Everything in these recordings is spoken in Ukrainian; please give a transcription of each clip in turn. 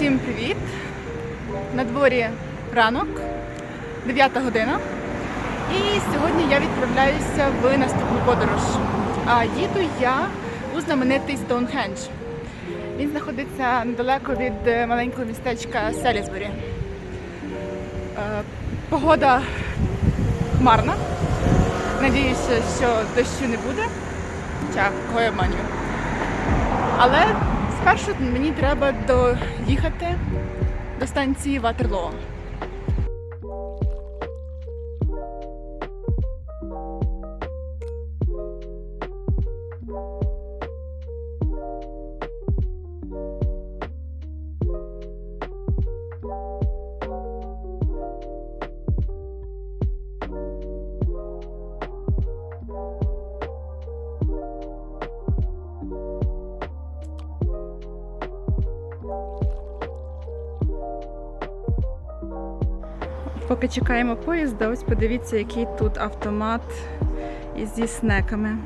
Всім привіт! На дворі ранок, 9 година. І сьогодні я відправляюся в наступну подорож. А їду я у знаменитий Стоунхендж. Він знаходиться недалеко від е, маленького містечка Селісбурі. Е, Погода хмарна. Надіюся, що дощу не буде. Хоча, кого я обманюю. Але спершу мені треба доїхати до станції Ватерлоо. Поки чекаємо поїзда, ось подивіться, який тут автомат зі снеками.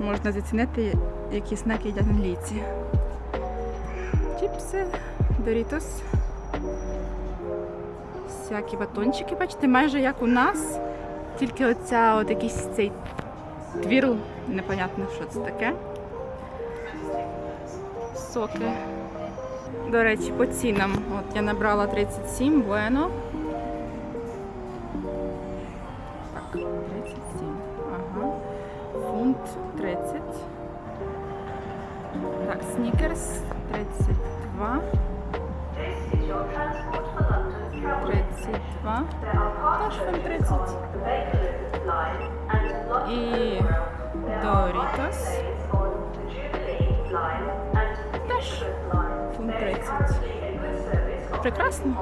Можна зацінити, які снеки їдять англійці. Чіпси, Дорітос. Всякі батончики, бачите, майже як у нас. Тільки оця от якийсь цей твірл, непонятно, що це таке. Соки. До речі, по цінам. От я набрала 37 bueno. 37. Ага. Фунт 30. Так, снікерс 32. 32. Теж фунт 30. І Дорітос. Теж фунт 30. Прекрасно.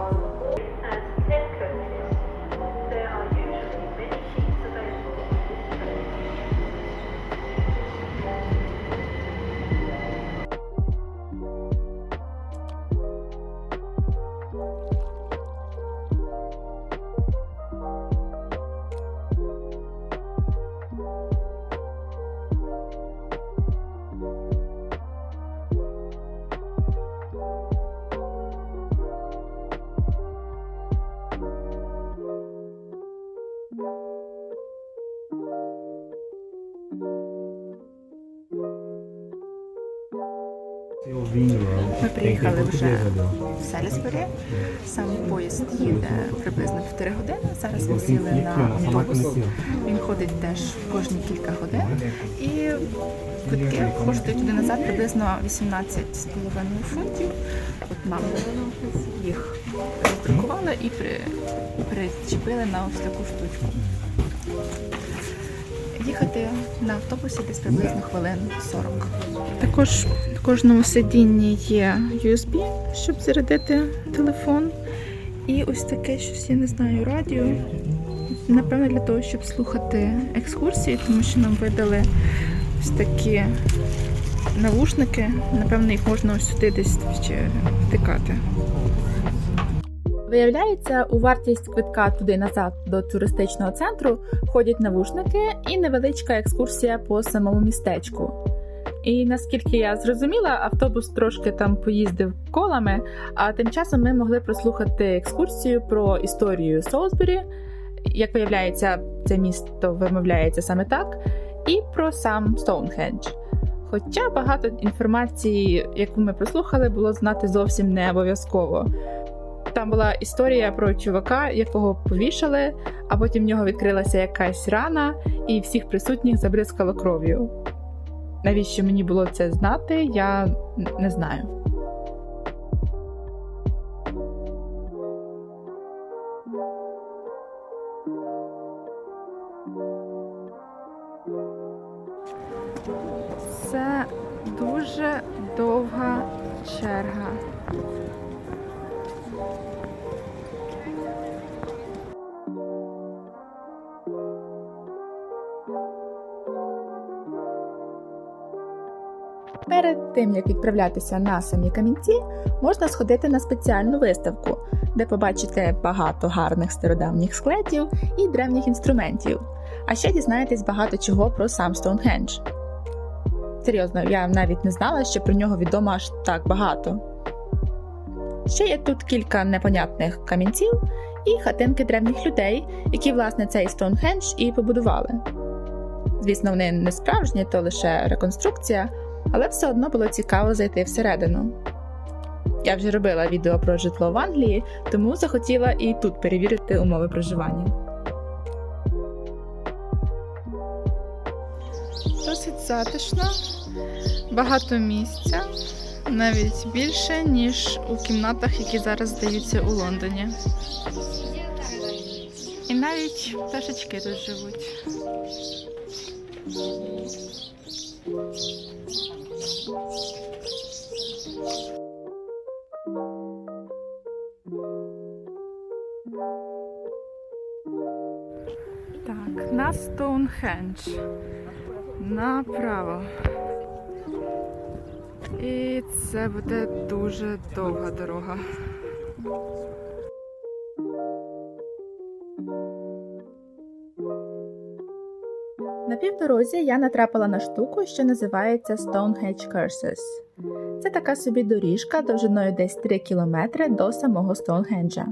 Ми приїхали вже в Селісбері. Сам поїзд їде приблизно півтори години. Зараз ми сіли на автобус. Він ходить теж кожні кілька годин. І квитки коштують туди назад приблизно 18,5 фунтів. От нам їх роздрукували і при, причепили на ось таку штучку. Їхати на автобусі десь приблизно хвилин 40. Також в кожному сидінні є USB, щоб зарядити телефон. І ось таке щось, я не знаю, радіо. Напевно, для того, щоб слухати екскурсії, тому що нам видали ось такі навушники. Напевно, їх можна ось сюди десь ще втикати. Виявляється, у вартість квитка туди назад до туристичного центру входять навушники і невеличка екскурсія по самому містечку. І наскільки я зрозуміла, автобус трошки там поїздив колами, а тим часом ми могли прослухати екскурсію про історію Солсбері. Як виявляється, це місто вимовляється саме так, і про сам Стоунхендж. Хоча багато інформації, яку ми прослухали, було знати зовсім не обов'язково. Там була історія про чувака, якого повішали, а потім в нього відкрилася якась рана, і всіх присутніх забризкало кров'ю. Навіщо мені було це знати, я не знаю. Це дуже довга черга. Перед тим як відправлятися на самі камінці, можна сходити на спеціальну виставку, де побачите багато гарних стародавніх склетів і древніх інструментів. А ще дізнаєтесь багато чого про сам Стоунхендж. Серйозно, я навіть не знала, що про нього відомо аж так багато. Ще є тут кілька непонятних камінців і хатинки древніх людей, які власне цей Стоунхендж і побудували. Звісно, вони не справжні, то лише реконструкція, але все одно було цікаво зайти всередину. Я вже робила відео про житло в Англії, тому захотіла і тут перевірити умови проживання. Досить затишно, багато місця, навіть більше, ніж у кімнатах, які зараз здаються у Лондоні. І навіть пташечки тут живуть. Так, на Стоунхендж. Направо. І це буде дуже довга дорога. На півдорозі я натрапила на штуку, що називається Stonehenge Curses. Це така собі доріжка довжиною десь 3 кілометри до самого Стоунхенджа.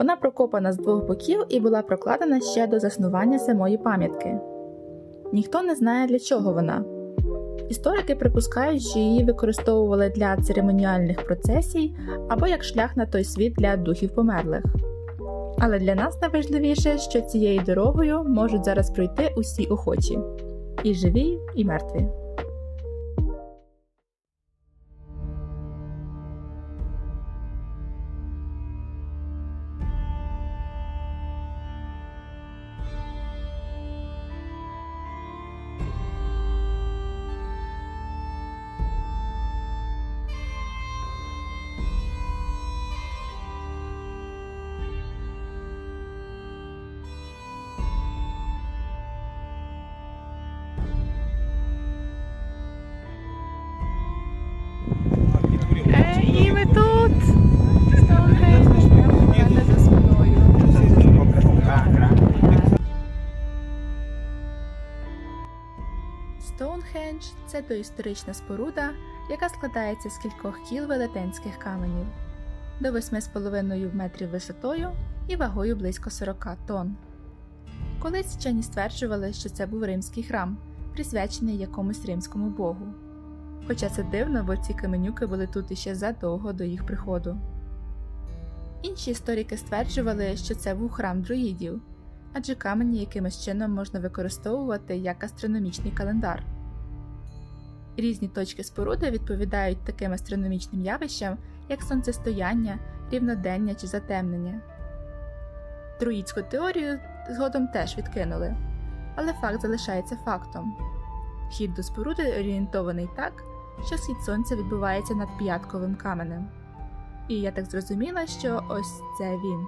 Вона прокопана з двох боків і була прокладена ще до заснування самої пам'ятки. Ніхто не знає, для чого вона. Історики припускають, що її використовували для церемоніальних процесій або як шлях на той світ для духів померлих. Але для нас найважливіше, що цією дорогою можуть зараз пройти усі охочі і живі, і мертві. Це доісторична споруда, яка складається з кількох кіл велетенських каменів до 8,5 метрів висотою і вагою близько 40 тонн. Колись вчені стверджували, що це був римський храм, присвячений якомусь римському богу. Хоча це дивно, бо ці каменюки були тут іще задовго до їх приходу. Інші історики стверджували, що це був храм друїдів, адже камені якимось чином можна використовувати як астрономічний календар. Різні точки споруди відповідають таким астрономічним явищам, як сонцестояння, рівнодення чи затемнення. Друїдську теорію згодом теж відкинули, але факт залишається фактом. Вхід до споруди орієнтований так, що схід сонця відбувається над п'ятковим каменем. І я так зрозуміла, що ось це він.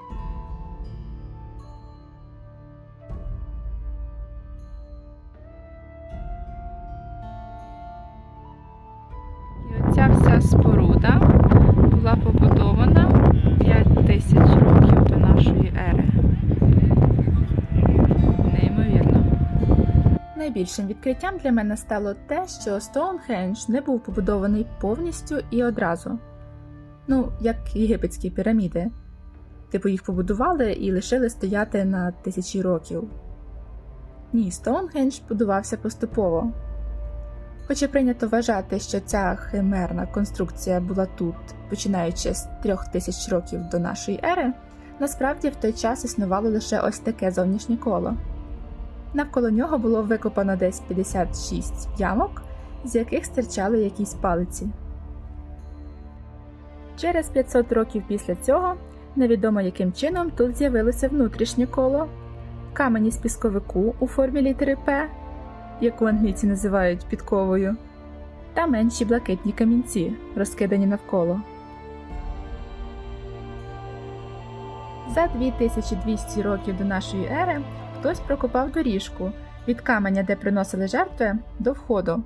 Найбільшим відкриттям для мене стало те, що Стоунхендж не був побудований повністю і одразу. Ну, як єгипетські піраміди. Типу їх побудували і лишили стояти на тисячі років. Ні, Стоунхендж будувався поступово. Хоча прийнято вважати, що ця химерна конструкція була тут, починаючи з трьох тисяч років до нашої ери, насправді в той час існувало лише ось таке зовнішнє коло. Навколо нього було викопано десь 56 ямок, з яких стирчали якісь палиці. Через 500 років після цього невідомо яким чином тут з'явилося внутрішнє коло, камені з пісковику у формі літери П, яку англійці називають підковою, та менші блакитні камінці, розкидані навколо. За 2200 років до нашої ери хтось прокопав доріжку від каменя, де приносили жертви, до входу,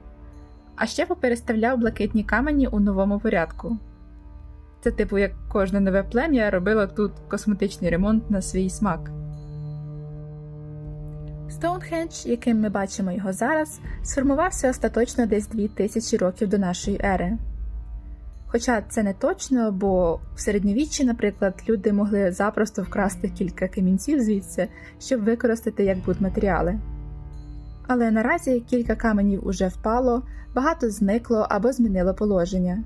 а ще попереставляв блакитні камені у новому порядку. Це, типу, як кожне нове плем'я робило тут косметичний ремонт на свій смак. Стоунхендж, яким ми бачимо його зараз, сформувався остаточно десь 2000 років до нашої ери. Хоча це не точно, бо в середньовіччі, наприклад, люди могли запросто вкрасти кілька камінців звідси, щоб використати як будматеріали. Але наразі кілька каменів уже впало, багато зникло або змінило положення.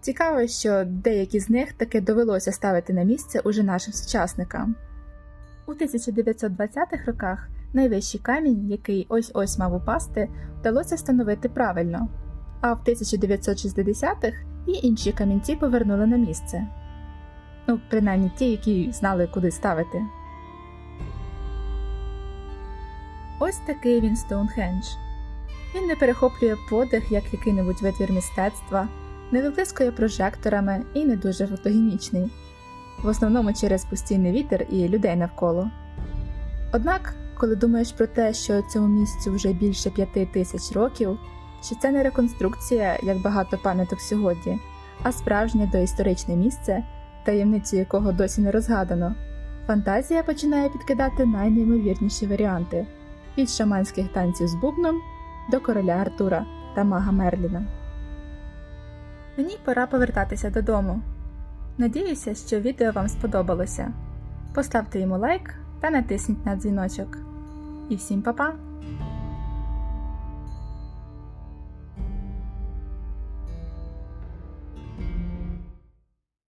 Цікаво, що деякі з них таки довелося ставити на місце уже нашим сучасникам. У 1920-х роках найвищий камінь, який ось ось мав упасти, вдалося встановити правильно, а в 1960-х і інші камінці повернули на місце. Ну, принаймні ті, які знали, куди ставити. Ось такий він Стоунхендж. Він не перехоплює подих, як який-небудь витвір мистецтва, не виблискує прожекторами і не дуже фотогенічний, в основному через постійний вітер і людей навколо. Однак, коли думаєш про те, що цьому місцю вже більше п'яти тисяч років, що це не реконструкція, як багато пам'яток сьогодні, а справжнє доісторичне місце, таємницю якого досі не розгадано, фантазія починає підкидати найнеймовірніші варіанти від шаманських танців з бубном до короля Артура та мага Мерліна. Мені пора повертатися додому. Надіюся, що відео вам сподобалося. Поставте йому лайк та натисніть на дзвіночок. І всім па-па!